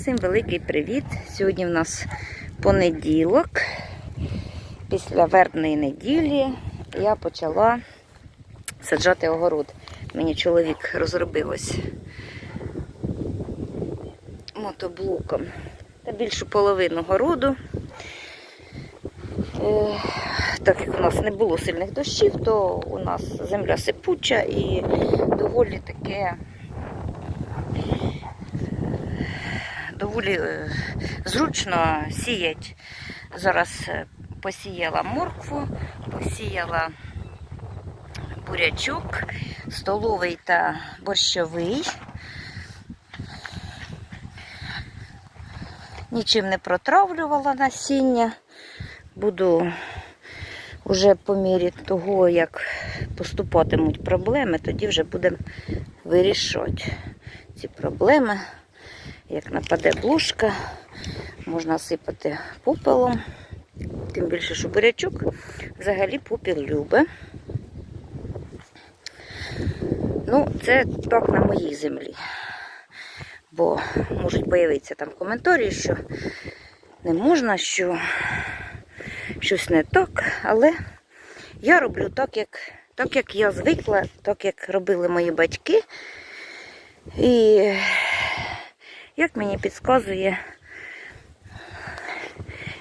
Всім великий привіт! Сьогодні в нас понеділок. Після вербної неділі я почала саджати огород. Мені чоловік розробив ось мотоблоком та більшу половину городу. Е, Так як у нас не було сильних дощів, то у нас земля сипуча і доволі таке доволі е, зручно сіять. Зараз е, посіяла моркву, посіяла бурячок, столовий та борщовий. Нічим не протравлювала насіння. Буду вже по мірі того, як поступатимуть проблеми, тоді вже будемо вирішати ці проблеми. Як нападе блушка, можна сипати попелом. Тим більше, що бурячок взагалі попіл любить. Ну, це так на моїй землі. Бо можуть появитися там коментарі, що не можна, що щось не так, але я роблю так, як, так, як я звикла, так, як робили мої батьки. І як мені підказує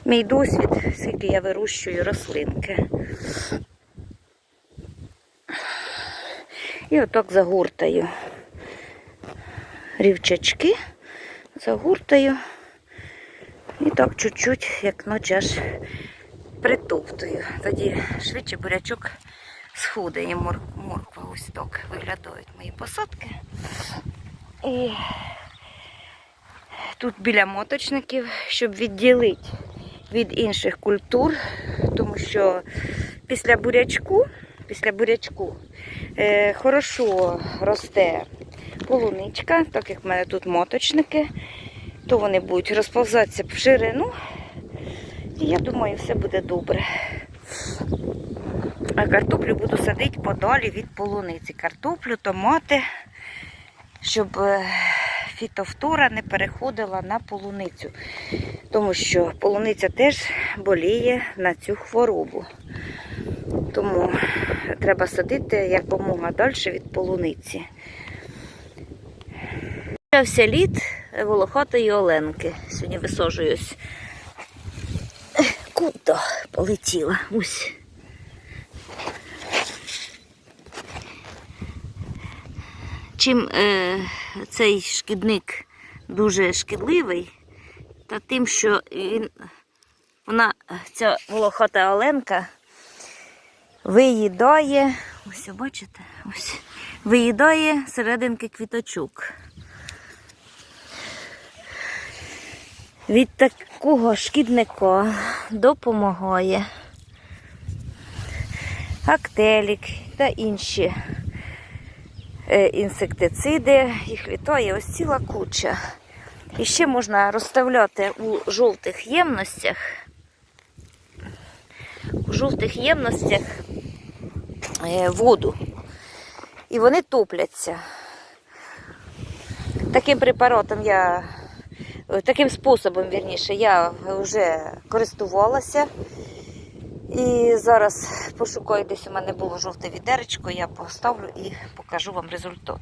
мій досвід, скільки я вирощую рослинки. І отак загортаю рівчачки, загортаю і так чуть-чуть, як ночаш, притоптую. Тоді швидше бурячок і морква ось так виглядають мої посадки. І тут біля моточників, щоб відділити від інших культур, тому що після бурячку, після бурячку е, хорошо росте полуничка, так як в мене тут моточники, то вони будуть розповзатися в ширину. І я думаю, все буде добре. А картоплю буду садити подалі від полуниці. Картоплю, томати, щоб е, фітофтора не переходила на полуницю. Тому що полуниця теж боліє на цю хворобу. Тому треба садити якомога далі від полуниці. Почався лід волохатої оленки. Сьогодні висаджуюсь. Куди полетіла? Ось. Чим е, цей шкідник дуже шкідливий, та тим, що він, вона, ця волохата оленка, виїдає, ось бачите, ось, виїдає серединки квіточок. Від такого шкідника допомагає актелік та інші інсектициди. Їх літає ось ціла куча. І ще можна розставляти у жовтих ємностях. У жовтих ємностях е, воду. І вони топляться. Таким препаратом я, таким способом, вірніше, я вже користувалася. І зараз пошукаю, десь у мене було жовте відеречко, я поставлю і покажу вам результат.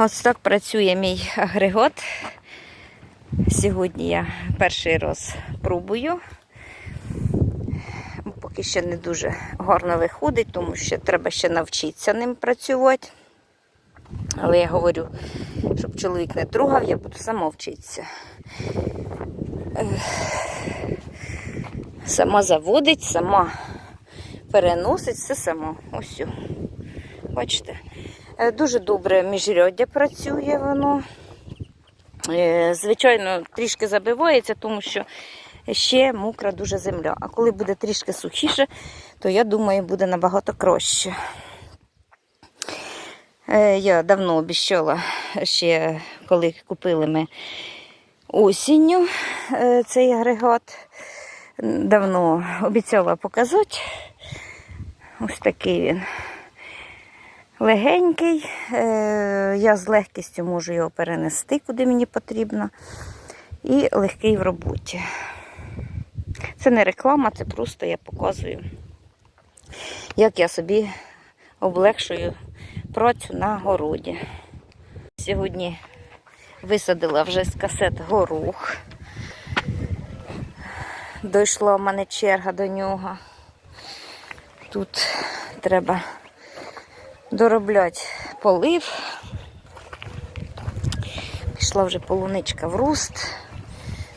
Ось так працює мій агрегат. Сьогодні я перший раз пробую. Поки ще не дуже гарно виходить, тому що треба ще навчитися ним працювати. Але я говорю, щоб чоловік не трогав, я буду сама вчитися. Сама заводить, сама переносить, все само. Ось. Бачите? Е, Дуже добре міжряддя працює воно. Е, Звичайно, трішки забивається, тому що ще мокра дуже земля. А коли буде трішки сухіше, то я думаю, буде набагато краще. Е, Я давно обіщала, ще коли купили ми осінню цей агрегат. Давно обіцяла показати. Ось такий він легенький. Е, Я з легкістю можу його перенести, куди мені потрібно. І легкий в роботі. Це не реклама, це просто я показую, як я собі облегшую працю на городі. Сьогодні висадила вже з касет горох. Дійшла в мене черга до нього. Тут треба доробляти полив. Пішла вже полуничка в руст.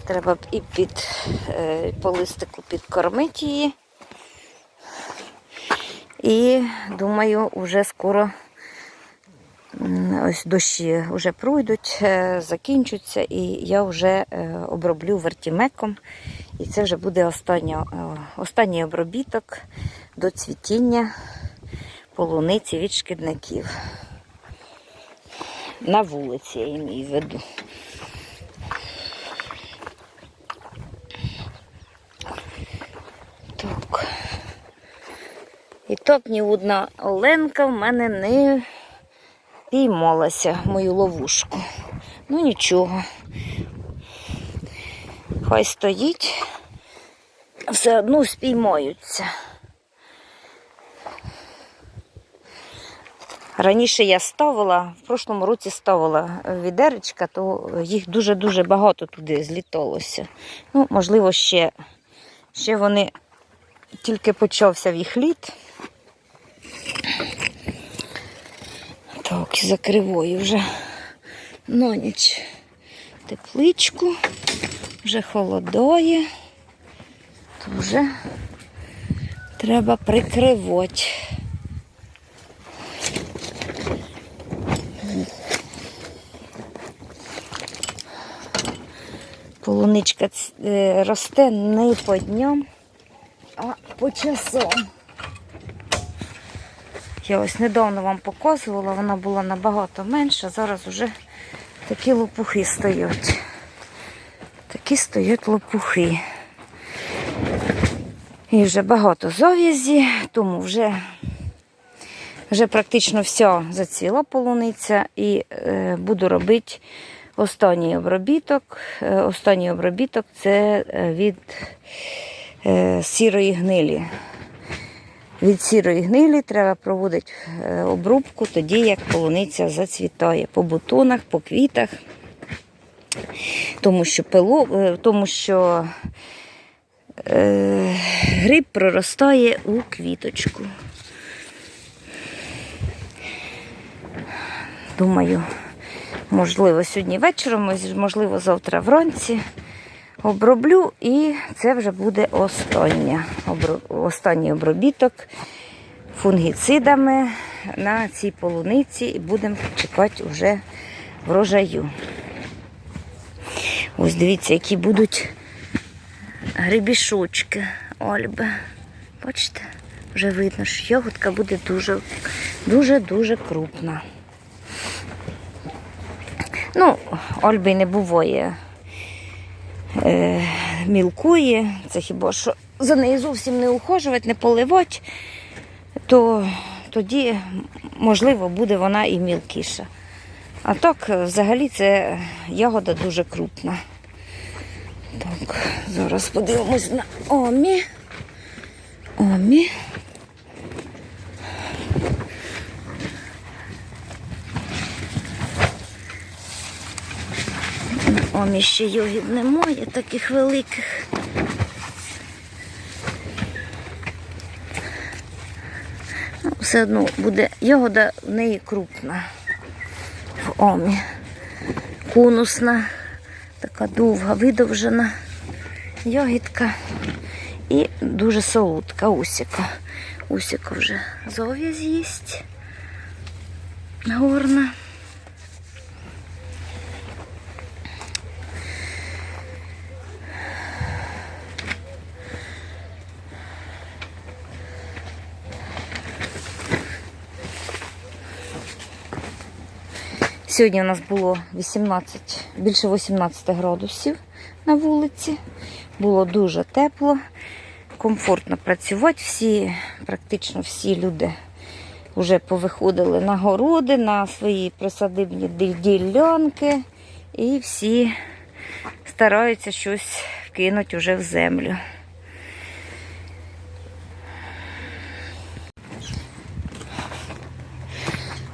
Треба і під е, по листику підкормити її. І думаю, вже скоро ось дощі вже пройдуть, е, закінчаться, і я вже е, оброблю вертімеком. І це вже буде остання, е, останній обробіток до цвітіння полуниці від шкідників. На вулиці я її веду. Так. І так ні одна оленка в мене не піймалася мою ловушку. Ну нічого. Хай стоїть, все одно спіймаються. Раніше я ставила, в прошлому році ставила відеречка, то їх дуже-дуже багато туди зліталося. Ну, можливо, ще, ще вони тільки почався в їх літ. Так, закриваю вже на ніч тепличку, вже холодає, то вже треба прикривати. Полуничка е, росте не по дням, а по часам. Я ось недавно вам показувала, вона була набагато менша, зараз вже такі лопухи стоять. Такі стоять лопухи. І вже багато зав'язі, тому вже, вже практично вся зацвіла полуниця і е, буду робити останній обробіток. Е, останній обробіток це е, від е, сірої гнилі. Від сірої гнилі треба проводити обрубку тоді, як полуниця зацвітає по бутонах, по квітах, тому що пило, е, тому що е, гриб проростає у квіточку. Думаю, можливо, сьогодні вечором, можливо, завтра вранці оброблю, і це вже буде остання, останній обробіток фунгіцидами на цій полуниці і будемо чекати вже врожаю. Ось дивіться, які будуть грибішочки Ольби. Бачите, вже видно, що ягодка буде дуже, дуже, дуже крупна. Ну, Ольби не буває е, мілкує, це хіба що за нею зовсім не ухожувати, не поливати, то тоді, можливо, буде вона і мілкіша. А так, взагалі, це ягода дуже крупна. Так, зараз подивимось на Омі. Омі. Омі ще йогів немає, таких великих. Ну, все одно буде ягода в неї крупна. В омі. Конусна, така довга, видовжена ягідка. І дуже солодка усіка. Усіка вже зов'язь їсть. Горна. Сьогодні у нас було 18, більше 18 градусів на вулиці. Було дуже тепло, комфортно працювати. Всі, практично всі люди вже повиходили на городи, на свої присадибні ділянки і всі стараються щось вкинути вже в землю.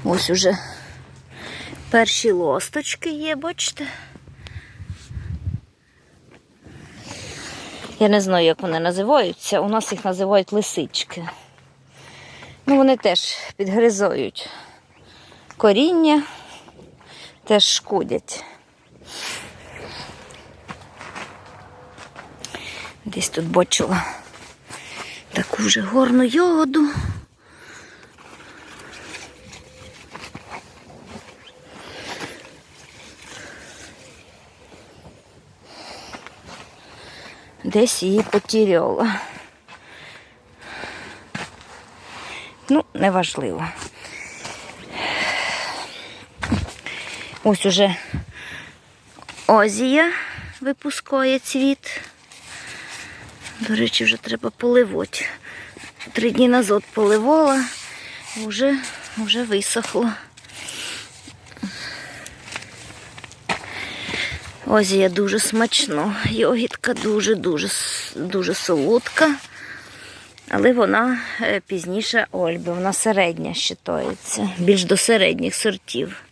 Ось уже перші лосточки є, бачите? Я не знаю, як вони називаються. У нас їх називають лисички. Ну, вони теж підгризають коріння, теж шкодять. Десь тут бачила таку вже горну ягоду. Десь її потеряла. Ну, неважливо. Ось уже Озія випускає цвіт. До речі, вже треба поливати. Три дні назад поливала, вже, вже висохло. Озія дуже смачно. Йогітка дуже-дуже дуже солодка. Але вона е, пізніше Ольби, вона середня вважається, більш до середніх сортів.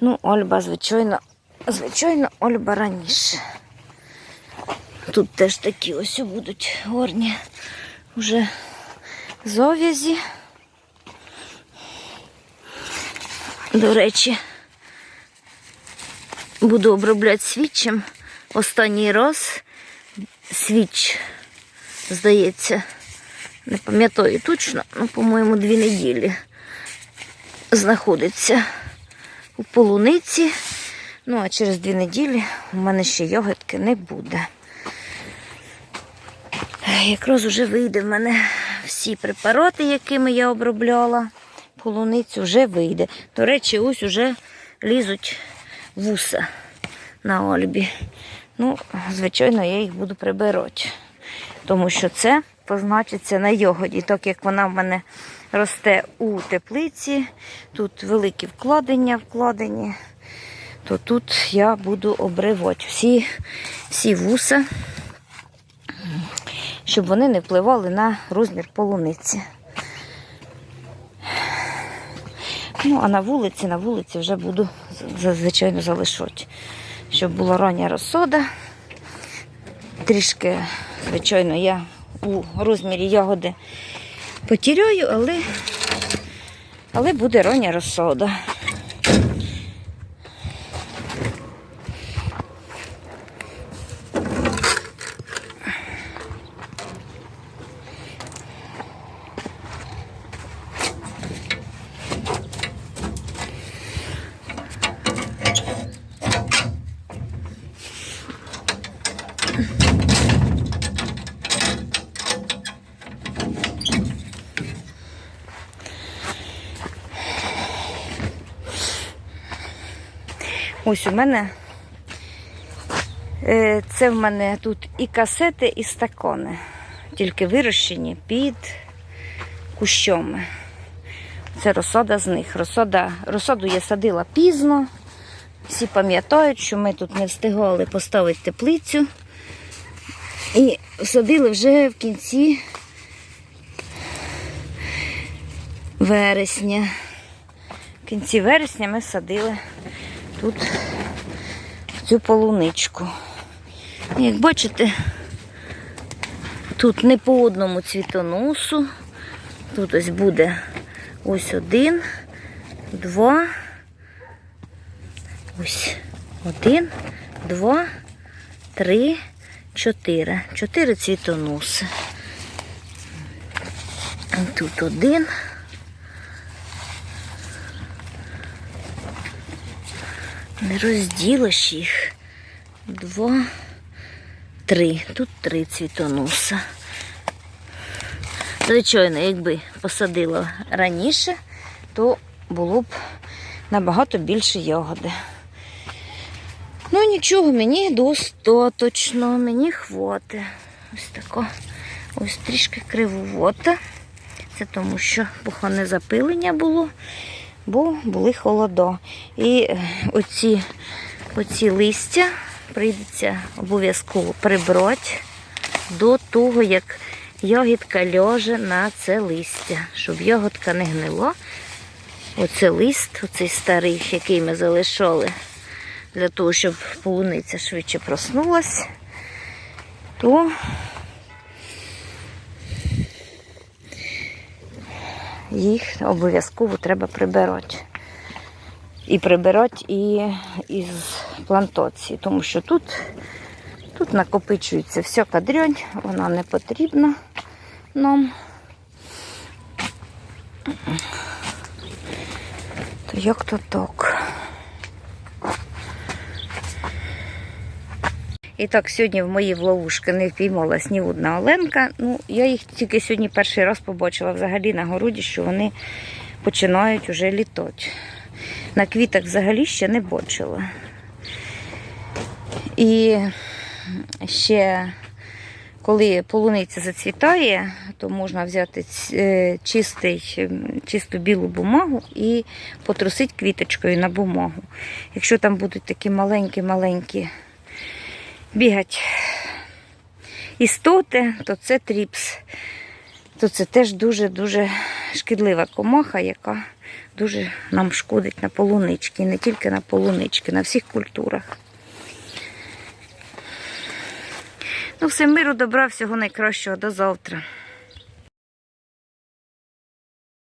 Ну, Ольба, звичайно, звичайно, Ольба раніше. Тут теж такі ось будуть горні вже зов'язі. До речі, буду обробляти свічем. Останній раз свіч, здається, не пам'ятаю точно, ну, по-моєму, дві неділі знаходиться у полуниці. Ну, а через дві неділі у мене ще йогуртки не буде. Якраз вже вийде в мене всі препарати, якими я обробляла. Полуницю вже вийде. До речі, ось уже лізуть вуса на Ольбі. Ну, звичайно, я їх буду прибирати. Тому що це позначиться на йогоді. Так як вона в мене росте у теплиці, тут великі вкладення вкладені, то тут я буду обривати всі, всі вуса, щоб вони не впливали на розмір полуниці. Ну, а на вулиці, на вулиці вже буду звичайно залишати. Щоб була рання розсода. Трішки, звичайно, я у розмірі ягоди потіряю, але, але буде рання розсода. Ось у мене е, це в мене тут і касети, і стакони, тільки вирощені під кущами. Це розсада з них. Розсада, розсаду я садила пізно. Всі пам'ятають, що ми тут не встигали поставити теплицю. І садили вже в кінці вересня. В кінці вересня ми садили тут в цю полуничку. Як бачите, тут не по одному цвітоносу. Тут ось буде ось один, два. Ось один, два, три, чотири. Чотири цвітоноси. Тут один. Не розділиш їх. Два, три. Тут три цвітоноса. Звичайно, якби посадила раніше, то було б набагато більше ягоди. Ну нічого, мені достаточно, мені хватить. Ось тако, ось трішки кривовота. Це тому, що похане запилення було, бо були холода. І е, оці, оці листя прийдеться обов'язково прибрати до того, як ягідка ляже на це листя, щоб ягодка не гнила. Оце лист, оцей старий, який ми залишали для того, щоб полуниця швидше проснулась, то їх обов'язково треба прибирати. І прибирати і із плантації, тому що тут, тут накопичується вся дрянь, вона не потрібна нам. То як то так. І так, сьогодні в мої ловушки не впіймалась ні одна оленка. Ну, я їх тільки сьогодні перший раз побачила взагалі на городі, що вони починають уже літати. На квітах взагалі ще не бачила. І ще коли полуниця зацвітає, то можна взяти е, чистий, чисту білу бумагу і потрусити квіточкою на бумагу. Якщо там будуть такі маленькі-маленькі бігати істоти, то це тріпс. То це теж дуже-дуже шкідлива комаха, яка дуже нам шкодить на полунички. І не тільки на полунички, на всіх культурах. Ну, все, миру, добра, всього найкращого. До завтра.